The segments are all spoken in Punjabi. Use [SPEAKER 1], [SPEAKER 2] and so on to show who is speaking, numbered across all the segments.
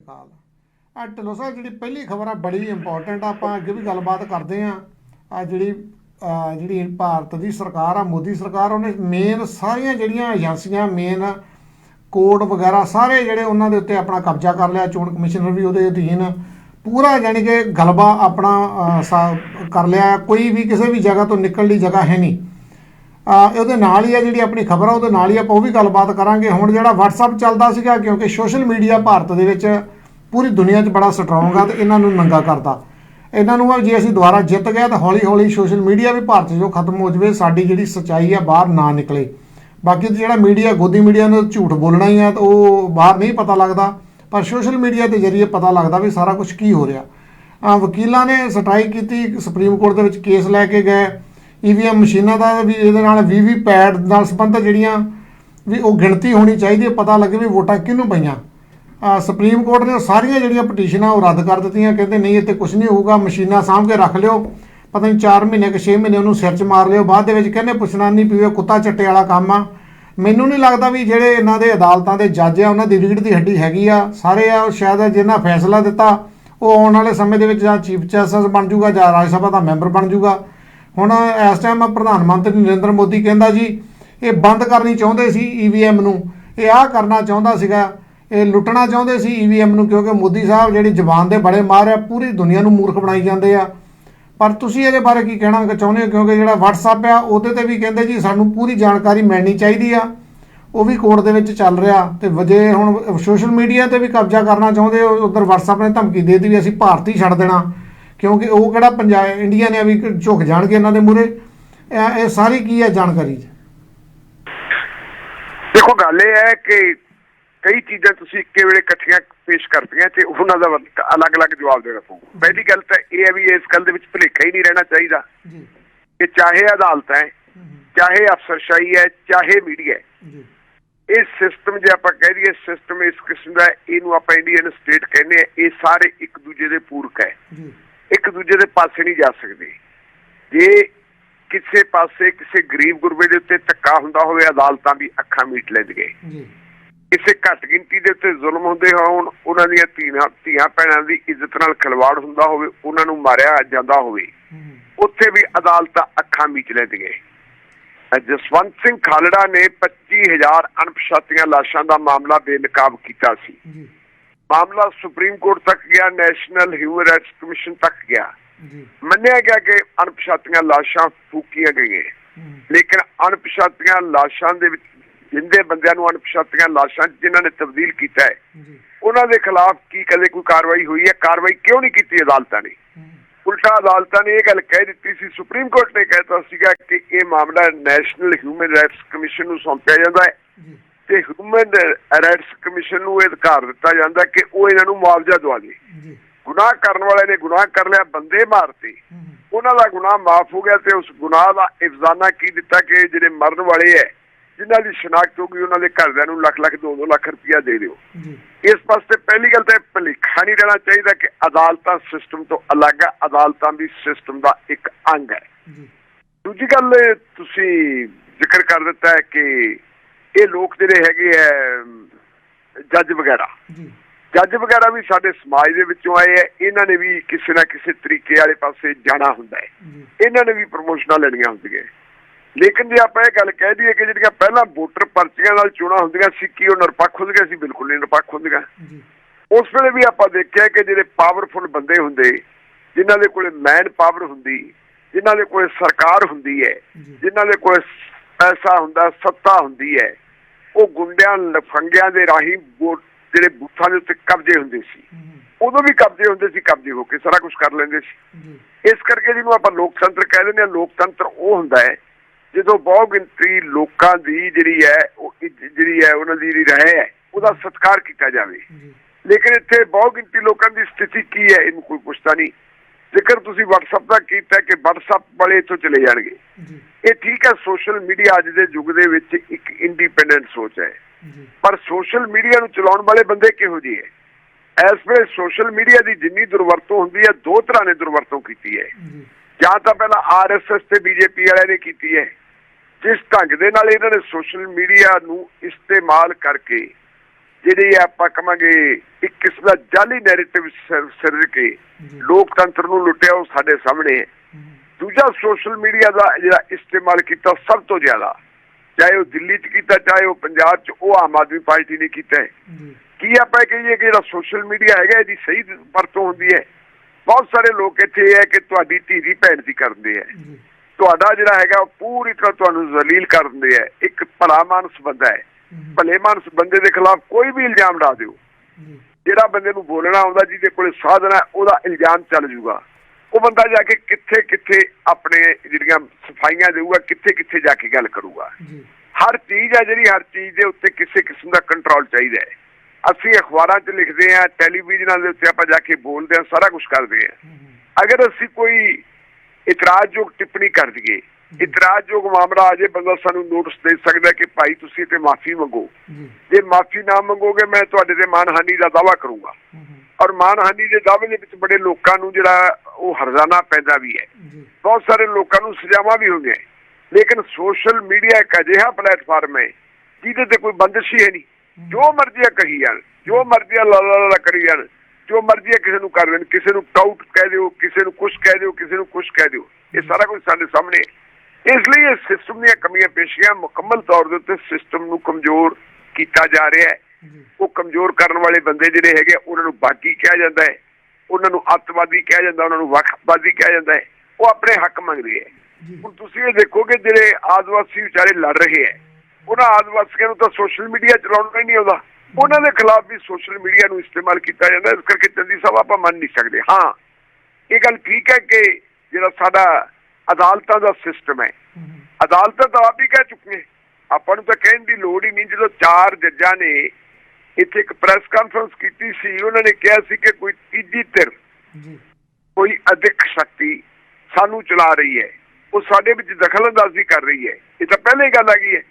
[SPEAKER 1] ਕਾਲ। ਆ ਢਿੱਲੋਂ ਸਾਹਿਬ ਜਿਹੜੀ ਪਹਿਲੀ ਖਬਰ ਆ ਬੜੀ ਇੰਪੋਰਟੈਂਟ ਆ ਆਪਾਂ ਅੱਗੇ ਵੀ ਗੱਲਬਾਤ ਕਰਦੇ ਆ ਆ ਜਿਹੜੀ ਆ ਜਿਹੜੀ ਭਾਰਤ ਦੀ ਸਰਕਾਰ ਆ ਮੋਦੀ ਸਰਕਾਰ ਉਹਨੇ ਮੇਨ ਸਾਰੀਆਂ ਜਿਹੜੀਆਂ ਏਜੰਸੀਆਂ ਮੇਨ ਕੋਰਟ ਵਗੈਰਾ ਸਾਰੇ ਜਿਹੜੇ ਉਹਨਾਂ ਦੇ ਉੱਤੇ ਆਪਣਾ ਕਬਜ਼ਾ ਕਰ ਲਿਆ ਚੋਣ ਕਮਿਸ਼ਨਰ ਵੀ ਉਹਦੇ ਅਧੀਨ। ਪੂਰਾ ਯਾਨੀ ਕਿ ਗਲਬਾ ਆਪਣਾ ਅ, ਸਾ- ਕਰ ਲਿਆ ਕੋਈ ਵੀ ਕਿਸੇ ਵੀ ਜਗ੍ਹਾ ਤੋਂ ਨਿਕਲਣ ਦੀ ਜਗ੍ਹਾ ਹੈ ਨਹੀਂ। ਉਹਦੇ ਨਾਲ ਹੀ ਆ ਜਿਹੜੀ ਆਪਣੀ ਖਬਰ ਆ, ਉਹਦੇ ਨਾਲ ਹੀ ਆਪਾਂ ਉਹ ਵੀ ਗੱਲਬਾਤ ਕਰਾਂਗੇ। ਹੁਣ ਜਿਹੜਾ WhatsApp ਚੱਲਦਾ ਸੀਗਾ, ਕਿਉਂਕਿ ਸੋਸ਼ਲ ਮੀਡੀਆ ਭਾਰਤ ਦੇ ਵਿੱਚ ਪੂਰੀ ਦੁਨੀਆ 'ਚ ਬੜਾ ਸਟਰੋਂਗ ਆ ਤੇ ਇਹਨਾਂ ਨੂੰ ਨੰਗਾ ਕਰਦਾ। ਇਹਨਾਂ ਨੂੰ ਜੇ ਅਸੀਂ ਦੁਬਾਰਾ ਜਿੱਤ ਗਏ ਤਾਂ ਹੌਲੀ ਹੌਲੀ ਸੋਸ਼ਲ ਮੀਡੀਆ ਵੀ ਭਾਰਤ 'ਚੋਂ ਖਤਮ ਹੋ ਜਾਵੇ, ਸਾਡੀ ਜਿਹੜੀ ਸੱਚਾਈ ਆ, ਬਾਹਰ ਨਾ ਨਿਕਲੇ। ਬਾਕੀ ਤਾਂ ਜਿਹੜਾ ਮੀਡੀਆ ਗੋਦੀ ਮੀਡੀਆ ਨੂੰ ਝੂਠ ਬੋਲਣਾ ਹੀ ਆ, ਤਾਂ ਉਹ ਬਾਹਰ ਨਹੀਂ ਪਤਾ ਲੱਗਦਾ। ਪਰ ਸੋਸ਼ਲ ਮੀਡੀਆ ਦੇ ਜ਼ਰੀਏ ਪਤਾ ਲੱਗਦਾ ਵੀ ਸਾਰਾ ਕੁਝ ਕੀ ਹੋ ਰਿਹਾ। ਵਕੀਲਾਂ ਨੇ ਸਟਾਈ ਕੀਤੀ, ਸੁਪਰੀਮ ਕੋਰਟ ਦੇ ਵਿੱਚ ਕੇਸ ਲੈ ਕੇ ਗਏ। ਈਵੀਐਮ ਮਸ਼ੀਨਾਂ ਦਾ ਵੀ ਇਹਦੇ ਨਾਲ ਵੀਵੀ ਪੈਡ ਨਾਲ ਸੰਬੰਧਿਤ ਜਿਹੜੀਆਂ ਵੀ ਉਹ ਗਿਣਤੀ ਹੋਣੀ ਚਾਹੀਦੀ ਹੈ, ਪਤਾ ਲੱਗੇ ਵੀ ਵੋਟਾਂ ਕਿਹਨੂੰ ਪਈਆਂ। ਸੁਪਰੀਮ ਕੋਰਟ ਨੇ ਉਹ ਸਾਰੀਆਂ ਜਿਹੜੀਆਂ ਪਟੀਸ਼ਨਾਂ ਉਹ ਰੱਦ ਕਰ ਦਿੱਤੀਆਂ, ਕਹਿੰਦੇ ਨਹੀਂ ਇੱਥੇ ਕੁਝ ਨਹੀਂ ਹੋਊਗਾ, ਮਸ਼ੀਨਾਂ ਸਾਂਭ ਕੇ ਰੱਖ ਲਿਓ। ਪਤਾ ਨਹੀਂ 4 ਮਹੀਨੇ ਕਿ 6 ਮਹੀਨੇ ਉਹਨੂੰ ਸਿਰ 'ਚ ਮਾਰ ਲਿਓ। ਬਾਅਦ ਦੇ ਵਿੱਚ ਕਹਿੰਦੇ ਪੁੱਛਣਾ ਨਹੀਂ ਪੀਵੇ ਕੁੱਤਾ ਚੱਟੇ ਵਾਲਾ ਕੰਮ ਆ। ਮੈਨੂੰ ਨਹੀਂ ਲੱਗਦਾ ਵੀ ਜਿਹੜੇ ਇਹਨਾਂ ਦੇ ਅਦਾਲਤਾਂ ਦੇ ਜੱਜ ਆ, ਉਹਨਾਂ ਦੀ ਰੀੜ ਦੀ ਹੱਡੀ ਹੈਗੀ ਆ। ਸਾਰੇ ਆ, ਸ਼ਾਇਦ ਜਿਹਨਾਂ ਫੈਸਲਾ ਦਿੱਤਾ, ਉਹ ਆਉਣ ਵਾਲੇ ਸਮੇਂ ਦੇ ਵਿੱਚ ਜਾਂ ਚੀਫ ਜਸਟਿਸ ਬਣ ਜਾਊਗਾ ਜਾਂ ਰਾਜ ਸਭਾ ਦਾ ਮੈਂਬਰ ਬਣ ਜਾਊਗਾ। ਹੁਣ ਇਸ ਟਾਈਮ ਪ੍ਰਧਾਨ ਮੰਤਰੀ ਨਰਿੰਦਰ ਮੋਦੀ ਕਹਿੰਦਾ ਜੀ, ਇਹ ਬੰਦ ਕਰਨੀ ਚਾਹੁੰਦੇ ਸੀ ਈਵੀਐਮ ਨੂੰ। ਇਹ ਆਹ ਕਰਨਾ ਚਾਹੁੰਦਾ ਸੀਗਾ, ਇਹ ਲੁੱਟਣਾ ਚਾਹੁੰਦੇ ਸੀ ਈਵੀਐਮ ਨੂੰ ਕਿਉਂਕਿ ਮੋਦੀ ਸਾਹਿਬ ਜਿਹੜੀ ਜ਼ਬਾਨ ਦੇ ਬੜੇ ਮਾਰ ਆ, ਪੂਰੀ ਦੁਨੀਆ ਨੂੰ ਮੂਰਖ ਬਣਾਈ ਜਾਂਦੇ ਆ। ਪਰ ਤੁਸੀਂ ਇਹਦੇ ਬਾਰੇ ਕੀ ਕਹਿਣਾ ਚਾਹੁੰਦੇ ਹੋ? ਕਿਉਂਕਿ ਜਿਹੜਾ WhatsApp ਆ, ਉਹਦੇ ਤੇ ਵੀ ਕਹਿੰਦੇ ਜੀ ਸਾਨੂੰ ਪੂਰੀ ਜਾਣਕਾਰੀ ਮਿਲਣੀ ਚਾਹੀਦੀ ਆ। ਉਹ ਵੀ ਕੋਰਟ ਦੇ ਵਿੱਚ ਚੱਲ ਰਿਹਾ ਤੇ ਵਜੇ ਹੁਣ ਸੋਸ਼ਲ ਮੀਡੀਆ ਤੇ ਵੀ ਕਬਜ਼ਾ ਕਰਨਾ ਚਾਹੁੰਦੇ ਹੋ, ਉਧਰ WhatsApp ਨੇ ਧਮਕੀ ਦੇ ਦਿੱਤੀ ਵੀ ਅਸੀਂ ਭਾਰਤੀ ਛੱਡ ਦੇਣਾ। ਕਿਉਂਕਿ ਉਹ ਕਿਹੜਾ ਪੰਜਾਬ ਇੰਡੀਆ ਨੇ ਵੀ ਝੁਕ ਜਾਣਗੇ ਇਹਨਾਂ ਦੇ ਮੂਰੇ ਇਹ ਸਾਰੀ ਕੀ ਹੈ ਜਾਣਕਾਰੀ
[SPEAKER 2] ਦੇਖੋ ਗੱਲ ਇਹ ਹੈ ਕਿ ਕਈ ਚੀਜ਼ਾਂ ਤੁਸੀਂ ਇੱਕੇ ਵੇਲੇ ਇਕੱਠੀਆਂ ਪੇਸ਼ ਕਰਦੀਆਂ ਤੇ ਉਹਨਾਂ ਦਾ ਅਲੱਗ-ਅਲੱਗ ਜਵਾਬ ਦੇਣਾ ਪਊਗਾ ਪਹਿਲੀ ਗੱਲ ਤਾਂ ਇਹ ਹੈ ਵੀ ਇਸ ਗੱਲ ਦੇ ਵਿੱਚ ਭੁਲੇਖਾ ਹੀ ਨਹੀਂ ਰਹਿਣਾ ਚਾਹੀਦਾ।
[SPEAKER 1] ਜੀ।
[SPEAKER 2] ਕਿ ਚਾਹੇ ਅਦਾਲਤਾਂ ਹੈ ਚਾਹੇ ਅਫਸਰਸ਼ਾਹੀ ਹੈ ਚਾਹੇ ਮੀਡੀਆ ਹੈ।
[SPEAKER 1] ਜੀ।
[SPEAKER 2] ਇਹ ਸਿਸਟਮ ਜੇ ਆਪਾਂ ਕਹਿ ਦਈਏ ਸਿਸਟਮ ਇਸ ਕਿਸਮ ਦਾ ਇਹਨੂੰ ਆਪਾਂ ਇੰਡੀਅਨ ਸਟੇਟ ਕਹਿੰਦੇ ਆ ਇਹ ਸਾਰੇ ਇੱਕ ਦੂਜੇ ਦੇ ਪੂਰਕ ਹੈ।
[SPEAKER 1] ਜੀ।
[SPEAKER 2] ਇੱਕ ਦੂਜੇ ਦੇ ਪਾਸੇ ਨਹੀਂ ਜਾ ਸਕਦੇ। ਜੇ ਕਿਸੇ ਪਾਸੇ ਕਿਸੇ ਗਰੀਬ ਗੁਰਬੇ ਦੇ ਉੱਤੇ ਧੱਕਾ ਹੁੰਦਾ ਹੋਵੇ ਅਦਾਲਤਾਂ ਵੀ ਅੱਖਾਂ ਮੀਟ ਲੈਂਦੀਆਂ
[SPEAKER 1] ਜੀ।
[SPEAKER 2] ਕਿਸੇ ਘੱਟ ਗਿਣਤੀ ਦੇ ਉੱਤੇ ਜ਼ੁਲਮ ਹੁੰਦੇ ਹੋਣ ਉਹਨਾਂ ਦੀਆਂ ਧੀਆਂ ਧੀਆਂ ਭੈਣਾਂ ਦੀ ਇੱਜ਼ਤ ਨਾਲ ਖਿਲਵਾੜ ਹੁੰਦਾ ਹੋਵੇ ਉਹਨਾਂ ਨੂੰ ਮਾਰਿਆ ਜਾਂਦਾ ਹੋਵੇ ਉੱਥੇ ਵੀ ਅਦਾਲਤਾਂ ਅੱਖਾਂ ਮੀਚ ਲੈਂਦੀਆਂ ਜਸਵੰਤ ਸਿੰਘ ਖਾਲੜਾ ਨੇ 25000 ਅਣਪਛਾਤੀਆਂ ਲਾਸ਼ਾਂ ਦਾ ਮਾਮਲਾ ਬੇਨਕਾਬ ਕੀਤਾ ਸੀ। ਮਾਮਲਾ ਸੁਪਰੀਮ ਕੋਰਟ ਤੱਕ ਗਿਆ ਨੈਸ਼ਨਲ ਹਿਊਮਨ ਰਾਈਟਸ ਕਮਿਸ਼ਨ ਤੱਕ ਗਿਆ।
[SPEAKER 1] ਜੀ।
[SPEAKER 2] ਮੰਨਿਆ ਗਿਆ ਕਿ ਅਣਪਛਾਤੀਆਂ ਲਾਸ਼ਾਂ ਫੂਕੀਆਂ ਗਈਆਂ। ਲੇਕਿਨ ਅਣਪਛਾਤੀਆਂ ਲਾਸ਼ਾਂ ਦੇ ਵਿੱਚ ਜਿੰਦੇ ਬੰਦਿਆਂ ਨੂੰ ਅਣਪਛਾਤੀਆਂ ਲਾਸ਼ਾਂ ਜਿਨ੍ਹਾਂ ਨੇ ਤਬਦੀਲ ਕੀਤਾ ਹੈ ਉਹਨਾਂ ਦੇ ਖਿਲਾਫ ਕੀ ਕਦੇ ਕੋਈ ਕਾਰਵਾਈ ਹੋਈ ਹੈ? ਕਾਰਵਾਈ ਕਿਉਂ ਨਹੀਂ ਕੀਤੀ ਅਦਾਲਤਾਂ ਨੇ? ਉਲਟਾ ਅਦਾਲਤਾਂ ਨੇ ਇਹ ਗੱਲ ਕਹਿ ਦਿੱਤੀ ਸੀ ਸੁਪਰੀਮ ਕੋਰਟ ਨੇ ਕਹਿਤਾ ਸੀਗਾ ਕਿ ਇਹ ਮਾਮਲਾ ਨੈਸ਼ਨਲ ਹਿਊਮਨ ਰਾਈਟਸ ਕਮਿਸ਼ਨ ਨੂੰ ਸੌਂਪਿਆ ਜਾਂਦਾ ਹੈ। ਤੇ ਹਿਊਮਨ ਰਾਈਟਸ ਕਮਿਸ਼ਨ ਨੂੰ ਇਹ ਅਧਿਕਾਰ ਦਿੱਤਾ ਜਾਂਦਾ ਕਿ ਉਹ ਇਹਨਾਂ ਨੂੰ ਮੁਆਵਜ਼ਾ ਦਵਾ ਦੇ। ਗੁਨਾਹ ਕਰਨ ਵਾਲੇ ਨੇ ਗੁਨਾਹ ਕਰ ਲਿਆ ਬੰਦੇ ਮਾਰਤੇ। ਉਹਨਾਂ ਦਾ ਗੁਨਾਹ ਮਾਫ ਹੋ ਗਿਆ ਤੇ ਉਸ ਗੁਨਾਹ ਦਾ ਇਫਜ਼ਾਨਾ ਕੀ ਦਿੱਤਾ ਕਿ ਜਿਹੜੇ ਮਰਨ ਵਾਲੇ ਐ ਜਿਨ੍ਹਾਂ ਦੀ ਸ਼ਨਾਖਤ ਹੋ ਗਈ ਉਹਨਾਂ ਦੇ ਘਰਦਿਆਂ ਨੂੰ ਲੱਖ ਲੱਖ 2-2 ਲੱਖ ਰੁਪਇਆ ਦੇ ਦਿਓ। ਇਸ ਪਾਸੇ ਪਹਿਲੀ ਗੱਲ ਤਾਂ ਭੁਲੇਖਾ ਨਹੀਂ ਰਹਿਣਾ ਚਾਹੀਦਾ ਕਿ ਅਦਾਲਤਾਂ ਸਿਸਟਮ ਤੋਂ ਅਲੱਗ ਹੈ ਅਦਾਲਤਾਂ ਵੀ ਸਿਸਟਮ ਦਾ ਇੱਕ ਅੰਗ ਹੈ। ਦੂਜੀ ਗੱਲ ਤੁਸੀਂ ਜ਼ਿਕਰ ਕਰ ਦਿੱਤਾ ਹੈ ਕਿ ਇਹ ਲੋਕ ਜਿਹੜੇ ਹੈਗੇ ਐ ਜੱਜ ਵਗੈਰਾ। ਜੱਜ ਵਗੈਰਾ ਵੀ ਸਾਡੇ ਸਮਾਜ ਦੇ ਵਿੱਚੋਂ ਆਏ ਐ ਇਹਨਾਂ ਨੇ ਵੀ ਕਿਸੇ ਨਾ ਕਿਸੇ ਤਰੀਕੇ ਵਾਲੇ ਪਾਸੇ ਜਾਣਾ ਹੁੰਦਾ ਹੈ। ਇਹਨਾਂ ਨੇ ਵੀ ਪ੍ਰਮੋਸ਼ਨਾਂ ਲੈਣੀਆਂ ਹੁੰਦੀਆਂ। ਲੇਕਿਨ ਜੇ ਆਪਾਂ ਇਹ ਗੱਲ ਕਹਿ ਦਈਏ ਕਿ ਜਿਹੜੀਆਂ ਪਹਿਲਾਂ ਵੋਟਰ ਪਰਚੀਆਂ ਨਾਲ ਚੋਣਾਂ ਹੁੰਦੀਆਂ ਸੀ ਕੀ ਉਹ ਨਿਰਪੱਖ ਹੁੰਦੀਆਂ ਸੀ? ਬਿਲਕੁਲ ਨਹੀਂ ਨਿਰਪੱਖ ਹੁੰਦੀਆਂ। ਉਸ ਵੇਲੇ ਵੀ ਆਪਾਂ ਦੇਖਿਆ ਕਿ ਜਿਹੜੇ ਪਾਵਰਫੁਲ ਬੰਦੇ ਹੁੰਦੇ ਜਿਨ੍ਹਾਂ ਦੇ ਕੋਲੇ ਮੈਨ ਪਾਵਰ ਹੁੰਦੀ ਜਿਨ੍ਹਾਂ ਦੇ ਕੋਲੇ ਸਰਕਾਰ ਹੁੰਦੀ ਹੈ। ਜਿਨ੍ਹਾਂ ਦੇ ਕੋਲੇ ਪੈਸਾ ਹੁੰਦਾ ਸੱਤਾ ਹੁੰਦੀ ਹੈ ਉਹ ਗੁੰਡਿਆਂ ਲਫੰਗਿਆਂ ਦੇ ਰਾਹੀਂ ਜਿਹੜੇ ਬੂਥਾਂ ਦੇ ਉੱਤੇ ਕਬਜ਼ੇ ਹੁੰਦੇ ਸੀ। ਉਦੋਂ ਵੀ ਕਬਜ਼ੇ ਹੁੰਦੇ ਸੀ ਕਬਜ਼ੇ ਹੋ ਕੇ ਸਾਰਾ ਕੁਝ ਕਰ ਲੈਂਦੇ ਸੀ। ਇਸ ਕਰਕੇ ਜਿਹਨੂੰ ਆਪਾਂ ਲੋਕਤੰਤਰ ਕਹਿ ਦਿੰਦੇ ਆ ਲੋਕਤੰਤਰ ਉਹ ਹੁੰਦਾ ਹੈ ਜਦੋਂ ਬਹੁ ਗਿਣਤੀ ਲੋਕਾਂ ਦੀ ਜਿਹੜੀ ਹੈ ਉਹ ਜਿਹੜੀ ਹੈ ਉਹਨਾਂ ਦੀ ਜਿਹੜੀ ਰਹਿ ਹੈ ਉਹਦਾ ਸਤਿਕਾਰ ਕੀਤਾ ਜਾਵੇ। ਲੇਕਿਨ ਇੱਥੇ ਬਹੁ ਗਿਣਤੀ ਲੋਕਾਂ ਦੀ ਸਥਿਤੀ ਕੀ ਹੈ ਇਹਨੂੰ ਕੋਈ ਪੁੱਛਦਾ ਨਹੀਂ। ਜ਼ਿਕਰ ਤੁਸੀਂ WhatsApp ਦਾ ਕੀਤਾ ਕਿ WhatsApp ਵਾਲੇ ਇੱਥੋਂ ਚਲੇ ਜਾਣਗੇ। ਇਹ ਠੀਕ ਹੈ ਸੋਸ਼ਲ ਮੀਡੀਆ ਅੱਜ ਦੇ ਯੁੱਗ ਦੇ ਵਿੱਚ ਇੱਕ ਇੰਡੀਪੈਂਡੈਂਟ ਸੋਚ ਹੈ। ਪਰ ਸੋਸ਼ਲ ਮੀਡੀਆ ਨੂੰ ਚਲਾਉਣ ਵਾਲੇ ਬੰਦੇ ਕਿਹੋ ਜਿਹੇ ਹੈ? ਇਸ ਵੇਲੇ ਸੋਸ਼ਲ ਮੀਡੀਆ ਦੀ ਜਿੰਨੀ ਦੁਰਵਰਤੋਂ ਹੁੰਦੀ ਹੈ ਦੋ ਤਰ੍ਹਾਂ ਨੇ ਦੁਰਵਰਤੋਂ ਕੀਤੀ ਹੈ।
[SPEAKER 1] ਜੀ।
[SPEAKER 2] ਜਾਂ ਤਾਂ ਪਹਿਲਾਂ ਆਰਐਸਐਸ ਤੇ ਬੀਜੇਪੀ ਵਾਲਿਆਂ ਨੇ ਕੀਤੀ ਹੈ। ਜਿਸ ਢੰਗ ਦੇ ਨਾਲ ਇਹਨਾਂ ਨੇ ਸੋਸ਼ਲ ਮੀਡੀਆ ਨੂੰ ਇਸਤੇਮਾਲ ਕਰਕੇ ਜਿਹੜੇ ਆਪਾਂ ਕਵਾਂਗੇ ਇੱਕ ਕਿਸਮ ਦਾ ਜਾਲੀ ਨੈਰੇਟਿਵ ਸਿਰਜ ਕੇ ਲੋਕਤੰਤਰ ਨੂੰ ਲੁੱਟਿਆ ਉਹ ਸਾਡੇ ਸਾਹਮਣੇ ਹੈ। ਦੂਜਾ ਸੋਸ਼ਲ ਮੀਡੀਆ ਦਾ ਜਿਹੜਾ ਇਸਤੇਮਾਲ ਕੀਤਾ ਸਭ ਤੋਂ ਜ਼ਿਆਦਾ ਚਾਹੇ ਉਹ ਦਿੱਲੀ 'ਚ ਕੀਤਾ ਚਾਹੇ ਉਹ ਪੰਜਾਬ 'ਚ ਉਹ ਆਮ ਆਦਮੀ ਪਾਰਟੀ ਨੇ ਕੀਤਾ ਹੈ। ਕੀ ਆਪਾਂ ਕਹੀਏ ਕਿ ਜਿਹੜਾ ਸੋਸ਼ਲ ਮੀਡੀਆ ਹੈਗਾ ਇਹਦੀ ਸਹੀ ਵਰਤੋਂ ਹੁੰਦੀ ਹੈ। ਬਹੁਤ ਸਾਰੇ ਲੋਕ ਇੱਥੇ ਹੈ ਕਿ ਤੁਹਾਡੀ ਧੀ ਦੀ ਭੈਣ ਦੀ ਕਰਦੇ ਹੈ। ਤੁਹਾਡਾ ਜਿਹੜਾ ਹੈਗਾ ਉਹ ਪੂਰੀ ਤਰ੍ਹਾਂ ਤੁਹਾਨੂੰ ਜ਼ਲੀਲ ਕਰ ਦਿੰਦੇ ਹੈ। ਇੱਕ ਭਲਾ ਮਾਨਸ ਬੰਦਾ ਹੈ। ਭਲੇ ਮਾਨਸ ਬੰਦੇ ਦੇ ਖਿਲਾਫ ਕੋਈ ਵੀ ਇਲਜ਼ਾਮ ਲਾ ਦਿਓ। ਜਿਹੜਾ ਬੰਦੇ ਨੂੰ ਬੋਲਣਾ ਆਉਂਦਾ ਜਿਹਦੇ ਕੋਲੇ ਸਾਧਨ ਹੈ ਉਹਦਾ ਇਲਜ਼ਾਮ ਚੱਲ ਜੂਗਾ। ਉਹ ਬੰਦਾ ਜਾ ਕੇ ਕਿੱਥੇ ਕਿੱਥੇ ਆਪਣੇ ਜਿਹੜੀਆਂ ਸਫਾਈਆਂ ਦੇਊਗਾ ਕਿੱਥੇ ਕਿੱਥੇ ਜਾ ਕੇ ਗੱਲ ਕਰੂਗਾ। ਹਰ ਚੀਜ਼ ਹੈ ਜਿਹੜੀ ਹਰ ਚੀਜ਼ ਦੇ ਉੱਤੇ ਕਿਸੇ ਕਿਸਮ ਦਾ ਕੰਟਰੋਲ ਚਾਹੀਦਾ ਹੈ। ਅਸੀਂ ਅਖਬਾਰਾਂ 'ਚ ਲਿਖਦੇ ਹਾਂ ਟੈਲੀਵਿਜ਼ਨਾਂ ਦੇ ਉੱਤੇ ਆਪਾਂ ਜਾ ਕੇ ਬੋਲਦੇ ਹਾਂ ਸਾਰਾ ਕੁਝ ਕਰਦੇ
[SPEAKER 1] ਹਮ,
[SPEAKER 2] ਅਗਰ ਅਸੀਂ ਕੋਈ ਇਤਰਾਜ਼ਯੋਗ ਟਿੱਪਣੀ ਕਰ ਦਈਏ ਇਤਰਾਜ਼ਯੋਗ ਮਾਮਲਾ ਆ ਜੇ ਬੰਦਾ ਸਾਨੂੰ ਨੋਟਿਸ ਦੇ ਸਕਦਾ ਕਿ ਭਾਈ ਤੁਸੀਂ ਤੇ ਮਾਫੀ ਮੰਗੋ।
[SPEAKER 1] ਜੀ।
[SPEAKER 2] ਮਾਫੀ ਨਾ ਮੰਗੋਗੇ ਮੈਂ ਤੁਹਾਡੇ ਤੇ ਮਾਨਹਾਨੀ ਦਾ ਦਾਵਾ ਕਰੂੰਗਾ। ਔਰ ਮਾਨਹਾਨੀ ਦੇ ਦਾਅਵੇ ਦੇ ਵਿੱਚ ਬੜੇ ਲੋਕਾਂ ਨੂੰ ਜਿਹੜਾ ਉਹ ਹਰਜ਼ਾਨਾ ਪੈਂਦਾ ਵੀ ਹੈ। ਬਹੁਤ ਸਾਰੇ ਲੋਕਾਂ ਨੂੰ ਸਜ਼ਾਵਾਂ ਵੀ ਹੋਈਆਂ ਲੇਕਿਨ ਸੋਸ਼ਲ ਮੀਡੀਆ ਇੱਕ ਅਜਿਹਾ ਪਲੇਟਫਾਰਮ ਹੈ ਜਿਹਦੇ ਤੇ ਕੋਈ ਬੰਦਸ਼ ਹੀ ਹੈ ਨਹੀਂ। ਜੋ ਮਰਜ਼ੀ ਆ ਕਹੀ ਜਾਣ ਜੋ ਮਰਜ਼ੀ ਆ ਲਾ ਲਾ ਲਾ ਕਰੀ ਜਾਣ ਜੋ ਮਰਜ਼ੀ ਆ ਕਿਸੇ ਨੂੰ ਕਰ ਦੇਣ ਕਿਸੇ ਨੂੰ ਟਾਊਟ ਕਹਿ ਦਿਓ ਕਿਸੇ ਨੂੰ ਕੁਛ ਕਹਿ ਦਿਓ ਕਿਸੇ ਨੂੰ ਕੁਛ ਕਹਿ ਦਿਓ ਇਹ ਸਾਰਾ ਕੁਝ ਸਾਡੇ ਸਾਹਮਣੇ ਹੈ। ਇਸ ਲਈ ਇਹ ਸਿਸਟਮ ਦੀਆਂ ਕਮੀਆਂ ਪੇਸ਼ੀਆਂ ਮੁਕੰਮਲ ਤੌਰ ਦੇ ਉੱਤੇ ਸਿਸਟਮ ਨੂੰ ਕਮਜ਼ੋਰ ਕੀਤਾ ਜਾ ਰਿਹਾ ਹੈ। ਉਹ ਕਮਜ਼ੋਰ ਕਰਨ ਵਾਲੇ ਬੰਦੇ ਜਿਹੜੇ ਹੈਗੇ ਉਹਨਾਂ ਨੂੰ ਬਾਗੀ ਕਿਹਾ ਜਾਂਦਾ ਹੈ। ਉਹਨਾਂ ਨੂੰ ਅੱਤਵਾਦੀ ਕਿਹਾ ਜਾਂਦਾ ਉਹਨਾਂ ਨੂੰ ਵੱਖਵਾਦੀ ਕਿਹਾ ਜਾਂਦਾ ਹੈ। ਉਹ ਆਪਣੇ ਹੱਕ ਮੰਗਦੇ ਹੈ।
[SPEAKER 1] ਜੀ।
[SPEAKER 2] ਹੁਣ ਤੁਸੀਂ ਇਹ ਦੇਖੋਗੇ ਜਿਹੜੇ ਆਦਿਵਾਸੀ ਵਿਚਾਰੇ ਲੜ ਰਹੇ ਹੈ ਉਹਨਾਂ ਆਦਿਵਾਸੀਆਂ ਨੂੰ ਤਾਂ ਸੋਸ਼ਲ ਮੀਡੀਆ ਚਲਾਉਣਾ ਹੀ ਨਹੀਂ ਆਉਂਦਾ। ਉਹਨਾਂ ਦੇ ਖਿਲਾਫ ਵੀ ਸੋਸ਼ਲ ਮੀਡੀਆ ਨੂੰ ਇਸਤੇਮਾਲ ਕੀਤਾ ਜਾਂਦਾ ਇਸ ਕਰਕੇ ਚੰਦੀ ਸਾਹਿਬ ਆਪਾਂ ਮੰਨ ਨਹੀਂ ਸਕਦੇ। ਹਾਂ ਇਹ ਗੱਲ ਠੀਕ ਹੈ ਕਿ ਜਿਹੜਾ ਸਾਡਾ ਅਦਾਲਤਾਂ ਦਾ ਸਿਸਟਮ ਹੈ। ਅਦਾਲਤਾਂ ਤਾਂ ਆਪ ਹੀ ਕਹਿ ਚੁੱਕੀਆਂ ਆਪਾਂ ਨੂੰ ਤਾਂ ਕਹਿਣ ਦੀ ਲੋੜ ਹੀ ਨਹੀਂ ਜਦੋਂ ਚਾਰ ਜੱਜਾਂ ਨੇ ਇੱਥੇ ਇੱਕ ਪ੍ਰੈਸ ਕਾਨਫਰੰਸ ਕੀਤੀ ਸੀ ਉਹਨਾਂ ਨੇ ਕਿਹਾ ਸੀ ਕਿ ਕੋਈ ਤੀਜੀ ਧਿਰ ਕੋਈ ਅਧਿਕ ਸ਼ਕਤੀ ਸਾਨੂੰ ਚਲਾ ਰਹੀ ਹੈ। ਉਹ ਸਾਡੇ ਵਿੱਚ ਦਖਲਅੰਦਾਜ਼ੀ ਕਰ ਰਹੀ ਹੈ। ਇਹ ਤਾਂ ਪਹਿਲੇ ਹੀ ਗੱਲ ਆ ਗਈ ਹੈ।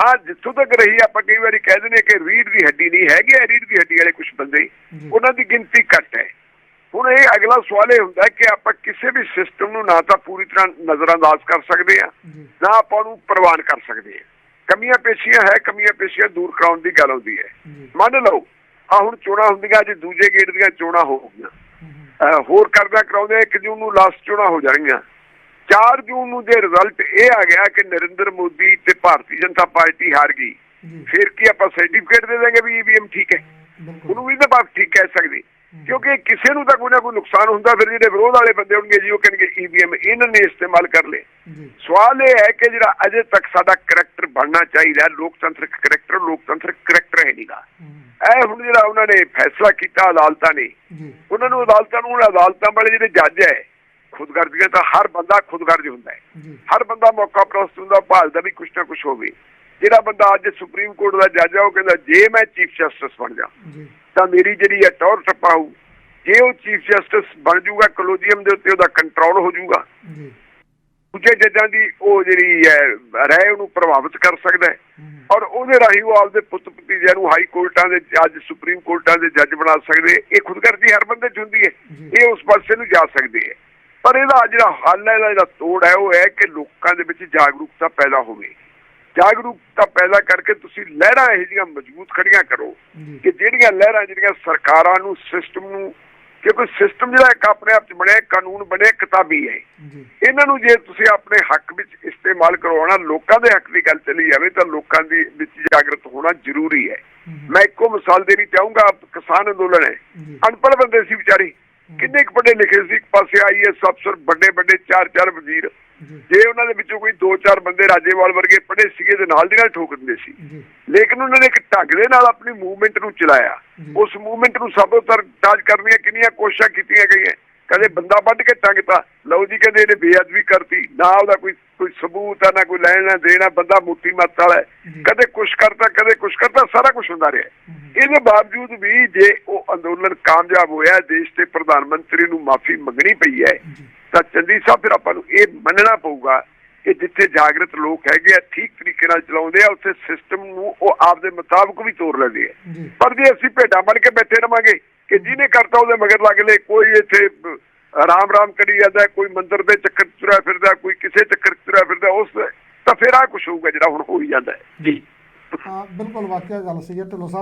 [SPEAKER 2] ਹਾਂ। ਜਿੱਥੋਂ ਤੱਕ ਰਹੀ ਆਪਾਂ ਕਈ ਵਾਰੀ ਕਹਿ ਦਿੰਦੇ ਕਿ ਰੀੜ ਦੀ ਹੱਡੀ ਨਹੀਂ ਹੈਗੀ ਰੀੜ ਦੀ ਹੱਡੀ ਵਾਲੇ ਕੁਝ ਬੰਦੇ। ਉਹਨਾਂ ਦੀ ਗਿਣਤੀ ਘੱਟ ਹੈ। ਹੁਣ ਇਹ ਅਗਲਾ ਸਵਾਲ ਇਹ ਹੁੰਦਾ ਕਿ ਆਪਾਂ ਕਿਸੇ ਵੀ ਸਿਸਟਮ ਨੂੰ ਨਾ ਤਾਂ ਪੂਰੀ ਤਰ੍ਹਾਂ ਨਜ਼ਰਅੰਦਾਜ਼ ਕਰ ਸਕਦੇ
[SPEAKER 1] ਜੀ।
[SPEAKER 2] ਨਾ ਆਪਾਂ ਉਹਨੂੰ ਪ੍ਰਵਾਨ ਕਰ ਸਕਦੇ ਹਾਂ। ਕਮੀਆਂ ਪੇਸ਼ੀਆਂ ਹੈ ਕਮੀਆਂ ਪੇਸ਼ੀਆਂ ਦੂਰ ਕਰਾਉਣ ਦੀ ਗੱਲ ਹੁੰਦੀ ਹੈ। ਮੰਨ ਲਓ ਆ ਹੁਣ ਚੋਣਾਂ ਹੁੰਦੀਆਂ ਅੱਜ ਦੂਜੇ ਗੇੜ ਦੀਆਂ ਚੋਣਾਂ ਹੋ ਗਈਆਂ। ਹੋਰ ਕਰਦਾ ਕਰਾਉਂਦੇ 1 ਜੂਨ ਨੂੰ ਲਾਸਟ ਚੋਣਾਂ ਹੋ ਜਾਣਗੀਆਂ। 4 ਜੂਨ ਨੂੰ ਜੇ ਰਿਜ਼ਲਟ ਇਹ ਆ ਗਿਆ ਕਿ ਨਰਿੰਦਰ ਮੋਦੀ ਤੇ ਭਾਰਤੀ ਜਨਤਾ ਪਾਰਟੀ ਹਾਰ ਗਈ ਫਿਰ ਕੀ ਆਪਾਂ ਸਰਟੀਫਿਕੇਟ ਦੇ ਦਾਂਗੇ ਵੀ ਈਵੀਐਮ ਠੀਕ ਹੈ? ਉਹਨੂੰ ਵੀ ਤਾਂ ਬਾਤ ਠੀਕ ਕਹਿ ਸਕਦੇ। ਕਿਉਂਕਿ ਕਿਸੇ ਨੂੰ ਤਾਂ ਕੋਈ ਨਾ ਕੋਈ ਨੁਕਸਾਨ ਹੁੰਦਾ ਫਿਰ ਜਿਹੜੇ ਵਿਰੋਧ ਵਾਲੇ ਬੰਦੇ ਹੋਣਗੇ ਜੀ ਉਹ ਕਹਿਣਗੇ ਈਵੀਐਮ ਇਹਨਾਂ ਨੇ ਇਸਤੇਮਾਲ ਕਰ ਲਏ। ਸਵਾਲ ਇਹ ਹੈ ਕਿ ਜਿਹੜਾ ਅਜੇ ਤੱਕ ਸਾਡਾ ਕਰੈਕਟਰ ਬਣਨਾ ਚਾਹੀਦਾ ਲੋਕਤੰਤਰਿਕ ਕਰੈਕਟਰ ਲੋਕਤੰਤਰਿਕ ਕਰੈਕਟਰ ਹੈ ਨਹੀਂਗਾ ਇਹ ਹੁਣ ਜਿਹੜਾ ਉਹਨਾਂ ਨੇ ਫੈਸਲਾ ਕੀਤਾ ਅਦਾਲਤਾਂ ਨੇ ਉਹਨਾਂ ਨੂੰ ਅਦਾਲਤਾਂ ਨੂੰ ਅਦਾਲਤਾਂ ਵਾਲੇ ਜਿਹੜੇ ਜੱਜ ਹੈ ਖੁਦਗਰਜ਼ੀਆਂ ਤਾਂ ਹਰ ਬੰਦਾ ਖੁਦਗਰਜ਼ ਹੁੰਦਾ ਹੈ। ਹਰ ਬੰਦਾ ਮੌਕਾ ਪ੍ਰਸਤ ਹੁੰਦਾ ਭਾਲਦਾ ਵੀ ਕੁਛ ਨਾ ਕੁਛ ਹੋਵੇ। ਜਿਹੜਾ ਬੰਦਾ ਅੱਜ ਸੁਪਰੀਮ ਕੋਰਟ ਦਾ ਜੱਜ ਹੈ ਉਹ ਕਹਿੰਦਾ ਜੇ ਮੈਂ ਚੀਫ ਜਸਟਿਸ ਬਣ ਜਾ ਤਾਂ ਮੇਰੀ ਜਿਹੜੀ ਹੈ ਟੌਰ ਟੱਪਾ ਹੋਊ ਜੇ ਉਹ ਚੀਫ ਜਸਟਿਸ ਬਣ ਜਾਊਗਾ ਕਲੋਜੀਅਮ ਦੇ ਉੱਤੇ ਉਹਦਾ ਕੰਟਰੋਲ ਹੋ ਜਾਊਗਾ।
[SPEAKER 1] ਜੀ।
[SPEAKER 2] ਦੂਜੇ ਜੱਜਾਂ ਦੀ ਉਹ ਜਿਹੜੀ ਹੈ ਰਾਏ ਉਹਨੂੰ ਪ੍ਰਭਾਵਿਤ ਕਰ ਸਕਦਾ ਔਰ ਉਹਦੇ ਰਾਹੀਂ ਉਹ ਆਪਦੇ ਪੁੱਤ ਭਤੀਜਿਆਂ ਨੂੰ ਹਾਈ ਕੋਰਟਾਂ ਦੇ ਜੱਜ ਸੁਪਰੀਮ ਕੋਰਟਾਂ ਦੇ ਜੱਜ ਬਣਾ ਸਕਦੇ ਇਹ ਖੁਦਗਰਜ਼ੀ ਹਰ ਬੰਦੇ 'ਚ ਹੁੰਦੀ ਹੈ। ਇਹ ਉਸ ਪਾਸੇ ਨੂੰ ਜਾ ਸਕਦੇ ਹੈ। ਪਰ ਇਹਦਾ ਜਿਹੜਾ ਹੱਲ ਹੈ ਇਹਦਾ ਜਿਹੜਾ ਤੋੜ ਹੈ ਉਹ ਹੈ ਕਿ ਲੋਕਾਂ ਦੇ ਵਿੱਚ ਜਾਗਰੂਕਤਾ ਪੈਦਾ ਹੋਵੇ। ਜਾਗਰੂਕਤਾ ਪੈਦਾ ਕਰਕੇ ਤੁਸੀਂ ਲਹਿਰਾਂ ਇਹੋ ਜਿਹੀਆਂ ਮਜ਼ਬੂਤ ਖੜੀਆਂ ਕਰੋ ਕਿ ਜਿਹੜੀਆਂ ਲਹਿਰਾਂ ਜਿਹੜੀਆਂ ਸਰਕਾਰਾਂ ਨੂੰ ਸਿਸਟਮ ਨੂੰ ਕਿਉਂਕਿ ਸਿਸਟਮ ਜਿਹੜਾ ਇੱਕ ਆਪਣੇ ਆਪ ਚ ਬਣਿਆ ਕਾਨੂੰਨ ਬਣਿਆ ਕਿਤਾਬੀ ਹੈ। ਇਹਨਾਂ ਨੂੰ ਜੇ ਤੁਸੀਂ ਆਪਣੇ ਹੱਕ ਵਿੱਚ ਇਸਤੇਮਾਲ ਕਰਵਾਉਣਾ ਲੋਕਾਂ ਦੇ ਹੱਕ ਦੀ ਗੱਲ ਚੱਲੀ ਜਾਵੇ ਤਾਂ ਲੋਕਾਂ ਦੀ ਵਿੱਚ ਜਾਗਰਤ ਹੋਣਾ ਜ਼ਰੂਰੀ ਹੈ। ਮੈਂ ਇੱਕੋ ਮਿਸਾਲ ਦੇਣੀ ਚਾਹੂੰਗਾ ਕਿਸਾਨ ਅੰਦੋਲਨ ਹੈ। ਅਨਪੜ੍ਹ ਬੰਦੇ ਸੀ ਵਿਚਾਰੇ। ਕਿੰਨੇ ਕੁ ਪੜ੍ਹੇ ਲਿਖੇ ਸੀ? ਇੱਕ ਪਾਸੇ ਆਈਐਸ ਅਫਸਰ ਵੱਡੇ ਵੱਡੇ ਚਾਰ ਚਾਰ ਵਜ਼ੀਰ।
[SPEAKER 1] ਜੀ।
[SPEAKER 2] ਉਹਨਾਂ ਦੇ ਵਿੱਚੋਂ ਕੋਈ ਦੋ ਚਾਰ ਬੰਦੇ ਰਾਜੇਵਾਲ ਵਰਗੇ ਪੜ੍ਹੇ ਸੀਗੇ ਤੇ ਨਾਲ ਦੀ ਨਾਲ ਠੋਕ ਦਿੰਦੇ ਸੀ। ਲੇਕਿਨ ਉਹਨਾਂ ਨੇ ਇੱਕ ਢੰਗ ਦੇ ਨਾਲ ਆਪਣੀ ਮੂਵਮੈਂਟ ਨੂੰ ਚਲਾਇਆ। ਉਸ ਮੂਵਮੈਂਟ ਨੂੰ ਸਬੋਤਰ ਤਾਜ ਕਰਨੀਆਂ ਕਿੰਨੀਆਂ ਕੋਸ਼ਿਸ਼ਾਂ ਕੀਤੀਆਂ ਗਈਆਂ? ਕਦੇ ਬੰਦਾ ਵੱਢ ਕੇ ਟੰਗਤਾ ਲਓ ਜੀ ਕਹਿੰਦੇ ਇਹਨੇ ਬੇਅਦਬੀ ਕਰਤੀ। ਨਾ ਉਹਦਾ ਕੋਈ ਕੋਈ ਸਬੂਤ ਆ ਨਾ ਕੋਈ ਲੈਣਾ ਦੇਣਾ ਬੰਦਾ ਮੁੱਠੀ ਮੱਤ ਵਾਲਾ। ਕਦੇ ਕੁਛ ਕਰਤਾ ਕਦੇ ਕੁਛ ਕਰਤਾ ਸਾਰਾ ਕੁਝ ਹੁੰਦਾ ਰਿਹਾ। ਇਹਦੇ ਬਾਵਜੂਦ ਵੀ ਜੇ ਉਹ ਅੰਦੋਲਨ ਕਾਮਯਾਬ ਹੋਇਆ ਦੇਸ਼ ਦੇ ਪ੍ਰਧਾਨ ਮੰਤਰੀ ਨੂੰ ਮਾਫੀ ਮੰਗਣੀ ਪਈ ਹੈ ਤਾਂ ਚੰਦੀ ਸਾਹਿਬ ਫਿਰ ਆਪਾਂ ਨੂੰ ਇਹ ਮੰਨਣਾ ਪਊਗਾ ਕਿ ਜਿੱਥੇ ਜਾਗਰਤ ਲੋਕ ਹੈਗੇ ਆ ਠੀਕ ਤਰੀਕੇ ਨਾਲ ਚਲਾਉਂਦੇ ਆ ਉੱਥੇ ਸਿਸਟਮ ਨੂੰ ਉਹ ਆਪਦੇ ਮੁਤਾਬਕ ਵੀ ਤੋਰ ਲੈਂਦੇ ਆ। ਪਰ ਜੇ ਅਸੀਂ ਭੇਡਾਂ ਬਣ ਕੇ ਬੈਠੇ ਰਵਾਂਗੇ ਕਿ ਜਿਹਨੇ ਕਰਤਾ ਉਹਦੇ ਮਗਰ ਲੱਗ ਲੈ ਕੋਈ ਇੱਥੇ ਰਾਮ ਰਾਮ ਕਰੀ ਜਾਂਦਾ ਕੋਈ ਮੰਦਿਰ ਦੇ ਚੱਕਰ ਤੁਰਿਆ ਫਿਰਦਾ ਕੋਈ ਕਿਸੇ ਚੱਕਰ ਤੁਰਿਆ ਫਿਰਦਾ ਉਸ ਤਾਂ ਫਿਰ ਆ ਕੁਝ ਹੋਊਗਾ ਜਿਹੜਾ ਹੁਣ ਹੋ ਹੀ ਜਾਂਦਾ ਹੈ। ਜੀ
[SPEAKER 1] ਹਾਂ ਬਿਲਕੁਲ ਵਾਕਿਆ ਗੱਲ ਸਹੀ ਹੈ ਢਿੱਲੋਂ ਸਾਹਿਬ।